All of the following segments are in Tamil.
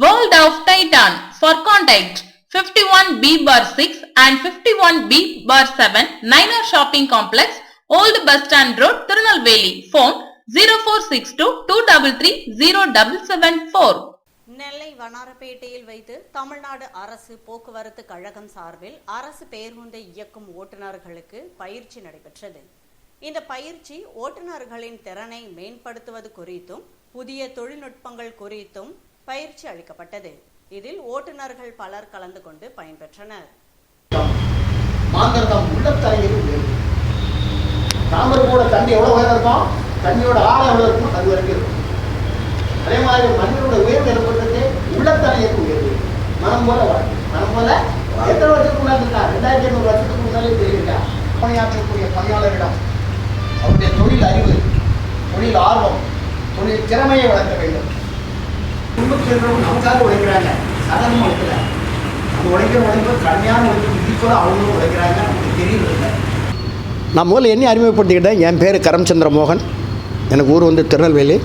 World of Titan. For contact 51B bar 6 and 51B bar 7 Niner Shopping Complex, Old Bus Stand Road, Tirunelveli. Phone 0462 233 0774. நெல்லை வண்ணாரப்பேட்டையில் வைத்து தமிழ்நாடு அரசு போக்குவரத்து கழகம் சார்பில் அரசு பேருந்தை இயக்கும் ஓட்டுநர்களுக்கு பயிற்சி நடைபெற்றது இந்த பயிற்சி ஓட்டுநர்களின் திறனை மேம்படுத்துவது குறித்தும் புதிய தொழில்நுட்பங்கள் குறித்தும் பயிற்சி அளிக்கப்பட்டது. இதில் ஓட்டுநர்கள் பலர் கலந்து கொண்டு பயன்பெற்றனர். மாந்திரதம் உள்ளத்தரையில் உயர்வு தாமரை கூட தண்ணி எவ்வளவு உயரம் இருக்கும் தண்ணியோட ஆழம் எவ்வளவு இருக்கும் அது வரைக்கும் இருக்கும். அதே மாதிரி மனிதனோட உயர்வு ஏற்பட்டது உள்ளத்தனையக்கு உயர்வு மனம் போல வாழ்க்கை மனம் போல எத்தனை வருஷத்துக்கு முன்னாடி ரெண்டாயிரத்தி ஐநூறு வருஷத்துக்கு முன்னாலே தெரியிருக்கா பணியாற்றக்கூடிய பணியாளர்களிடம் அவருடைய தொழில் அறிவு தொழில் ஆர்வம் தொழில் திறமையை வளர்க்க வேண்டும். குடும்பத்தில் இருக்கிறவங்க நமக்காக உழைக்கிறாங்க. சாதாரணமாக உழைக்கல. நம்ம உழைக்கிற உழைப்பு கடுமையான உழைப்பு ஈக்குவலாக அவங்களும் உழைக்கிறாங்க. நமக்கு தெரியல நான் முதல்ல என்ன அறிமுகப்படுத்திக்கிட்டேன். என் பேர் கரம்சந்திர மோகன். எனக்கு ஊர் வந்து திருநெல்வேலி.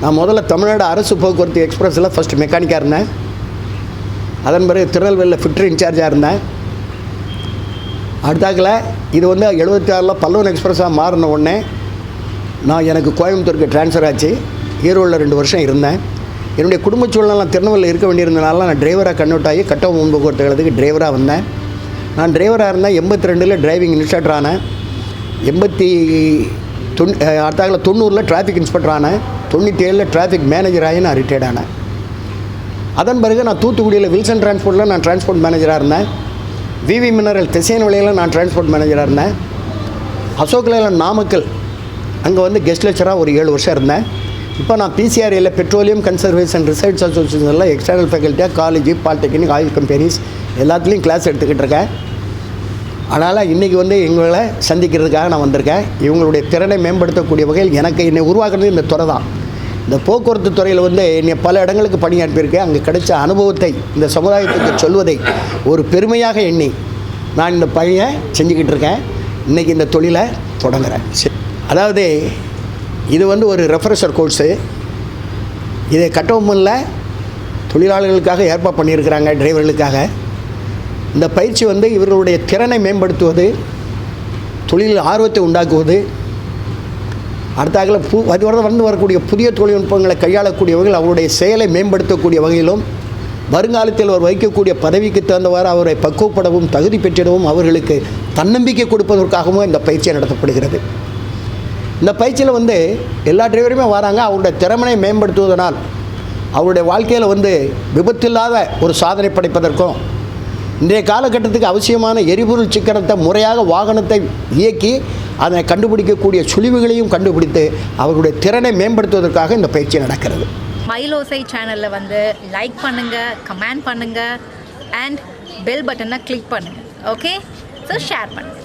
நான் முதல்ல தமிழ்நாடு அரசு போக்குவரத்து எக்ஸ்பிரஸில் ஃபஸ்ட்டு மெக்கானிக்காக இருந்தேன். அதன் பிறகு திருநெல்வேலியில் ஃபிட்ரு இன்சார்ஜாக இருந்தேன். அடுத்தாக்கில் இது வந்து எழுபத்தி ஆறில் பல்லவன் எக்ஸ்பிரஸாக மாறின உடனே நான் எனக்கு கோயம்புத்தூருக்கு ட்ரான்ஸ்ஃபர் ஆச்சு. ஈரோடில் ரெண்டு வருஷம் இருந்தேன். என்னுடைய குடும்ப சூழ்நிலை திருநெல்வேலியில் இருக்க வேண்டியிருந்தனால நான் டிரைவராக கன்வெர்ட் ஆகி கட்டவும் முன்பு போக்குவரத்துகளுக்கு டிரைவராக வந்தேன். நான் டிரைவராக இருந்தேன் எண்பத்தி ரெண்டில் டிரைவிங் இன்ஸ்ட்ரக்டர் ஆனேன். எண்பத்தி தொண் அடுத்தாக்கில் தொண்ணூறில் டிராஃபிக் இன்ஸ்பெக்டர் ஆனேன். தொண்ணூற்றி ஏழில் டிராஃபிக் மேனேஜர் ஆகி நான் ரிட்டையர்ட் ஆனேன். அதன் பிறகு நான் தூத்துக்குடியில் வில்சன் டிரான்ஸ்போர்ட்டில் நான் டிரான்ஸ்போர்ட் மேனேஜராக இருந்தேன். விவி மினரல் திசையன் வழியில் நான் டிரான்ஸ்போர்ட் மேனேஜராக இருந்தேன். அசோக் லேலன் நாமக்கல் அங்கே வந்து கெஸ்ட் லெக்சராக ஒரு ஏழு வருஷம் இருந்தேன். இப்போ நான் பிசிஆர்ஏல பெட்ரோலியம் கன்சர்வேஷன் ரிசர்ச் அசோசியேஷனில் எக்ஸ்டர்னல் ஃபேக்கல்ட்டியாக காலேஜ் பாலிடெக்னிக் ஆயில் கம்பெனிஸ் எல்லாத்துலேயும் கிளாஸ் எடுத்துக்கிட்டு இருக்கேன். அதனால் இன்றைக்கி வந்து எங்களை சந்திக்கிறதுக்காக நான் வந்திருக்கேன். இவங்களுடைய திறனை மேம்படுத்தக்கூடிய வகையில் எனக்கு என்னை உருவாக்குறது இந்த துறை தான். இந்த போக்குவரத்து துறையில் வந்து என்னை பல இடங்களுக்கு பணியாற்றியிருக்கேன் அங்கே கிடைச்ச அனுபவத்தை இந்த சமுதாயத்துக்கு சொல்வதை ஒரு பெருமையாக எண்ணி நான் இந்த பணியை செஞ்சுக்கிட்டு இருக்கேன். இன்றைக்கி இந்த தொழிலை தொடங்குகிறேன் சரி. அதாவது இது வந்து ஒரு ரெஃப்ரெஷர் கோர்ஸு இதை கட்டவும் இல்லை. தொழிலாளர்களுக்காக ஏற்பாடு பண்ணியிருக்கிறாங்க டிரைவர்களுக்காக இந்த பயிற்சி வந்து இவர்களுடைய திறனை மேம்படுத்துவது தொழில் ஆர்வத்தை உண்டாக்குவது அடுத்தாக்கில் பு அது வர வந்து வரக்கூடிய புதிய தொழில்நுட்பங்களை கையாளக்கூடியவர்கள் அவருடைய செயலை மேம்படுத்தக்கூடிய வகையிலும் வருங்காலத்தில் அவர் வகிக்கக்கூடிய பதவிக்கு தகுந்தவாறு அவரை பக்குவப்படவும் தகுதி பெற்றிடவும் அவர்களுக்கு தன்னம்பிக்கை கொடுப்பதற்காகவும் இந்த பயிற்சி நடத்தப்படுகிறது. இந்த பயிற்சியில் வந்து எல்லா டிரைவருமே வராங்க. அவருடைய திறமனை மேம்படுத்துவதனால் அவருடைய வாழ்க்கையில் வந்து விபத்தில்லாத ஒரு சாதனை படைப்பதற்கும் இன்றைய காலகட்டத்துக்கு அவசியமான எரிபொருள் சிக்கனத்தை முறையாக வாகனத்தை இயக்கி அதனை கண்டுபிடிக்கக்கூடிய சுழிவுகளையும் கண்டுபிடித்து அவர்களுடைய திறனை மேம்படுத்துவதற்காக இந்த பயிற்சி நடக்கிறது. மயிலோசை சேனலில் வந்து லைக் பண்ணுங்கள் கமெண்ட் பண்ணுங்கள் அண்ட் பெல் பட்டனை கிளிக் பண்ணுங்கள் ஓகே ஸோ ஷேர் பண்ணுங்கள்